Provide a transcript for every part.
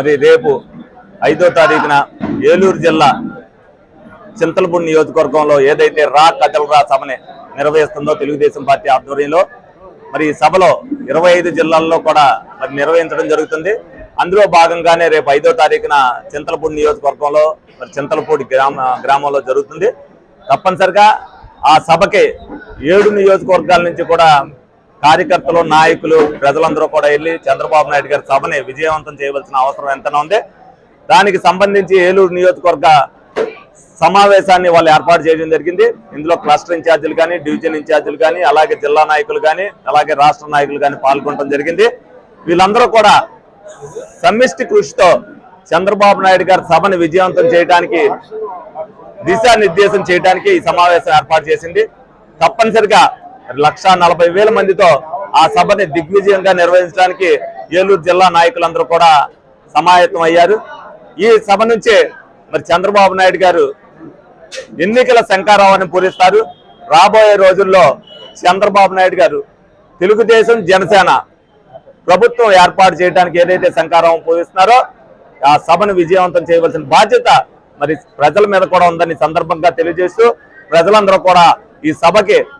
మరి రేపు ఐదో తారీఖున ఏలూరు జిల్లా చింతలపూడి నియోజకవర్గంలో ఏదైతే రా కథల రా సభని నిర్వహిస్తుందో తెలుగుదేశం పార్టీ ఆధ్వర్యంలో మరి ఈ సభలో ఇరవై ఐదు జిల్లాల్లో కూడా మరి నిర్వహించడం జరుగుతుంది. అందులో భాగంగానే రేపు ఐదో తారీఖున చింతలపూడి నియోజకవర్గంలో మరి చింతలపూడి గ్రామ గ్రామంలో జరుగుతుంది. తప్పనిసరిగా ఆ సభకి ఏడు నియోజకవర్గాల నుంచి కూడా కార్యకర్తలు నాయకులు ప్రజలందరూ కూడా వెళ్ళి చంద్రబాబు నాయుడు గారి సభని విజయవంతం చేయవలసిన అవసరం ఎంత ఉంది. దానికి సంబంధించి ఏలూరు నియోజకవర్గ సమావేశాన్ని వాళ్ళు ఏర్పాటు చేయడం జరిగింది. ఇందులో క్లస్టర్ ఇన్ఛార్జీలు కానీ డివిజన్ ఇన్ఛార్జీలు కానీ అలాగే జిల్లా నాయకులు కానీ అలాగే రాష్ట్ర నాయకులు కానీ పాల్గొనడం జరిగింది. వీళ్ళందరూ కూడా సమిష్టి కృషితో చంద్రబాబు నాయుడు గారి సభను విజయవంతం చేయడానికి దిశానిర్దేశం చేయడానికి ఈ సమావేశం ఏర్పాటు చేసింది. తప్పనిసరిగా లక్ష నలభై వేల మందితో ఆ సభని దిగ్విజయంగా నిర్వహించడానికి ఏలూరు జిల్లా నాయకులందరూ కూడా సమాయత్తం అయ్యారు. ఈ సభ నుంచే మరి చంద్రబాబు నాయుడు గారు ఎన్నికల శంకారావాన్ని పూరిస్తారు. రాబోయే రోజుల్లో చంద్రబాబు నాయుడు గారు తెలుగుదేశం జనసేన ప్రభుత్వం ఏర్పాటు చేయడానికి ఏదైతే శంకారావం పూరిస్తున్నారో ఆ సభను విజయవంతం చేయవలసిన బాధ్యత మరి ప్రజల మీద కూడా ఉందని సందర్భంగా తెలియజేస్తూ ప్రజలందరూ కూడా ఈ సభకి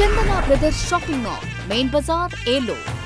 Chandana brothers shopping mall main Bazar Eluru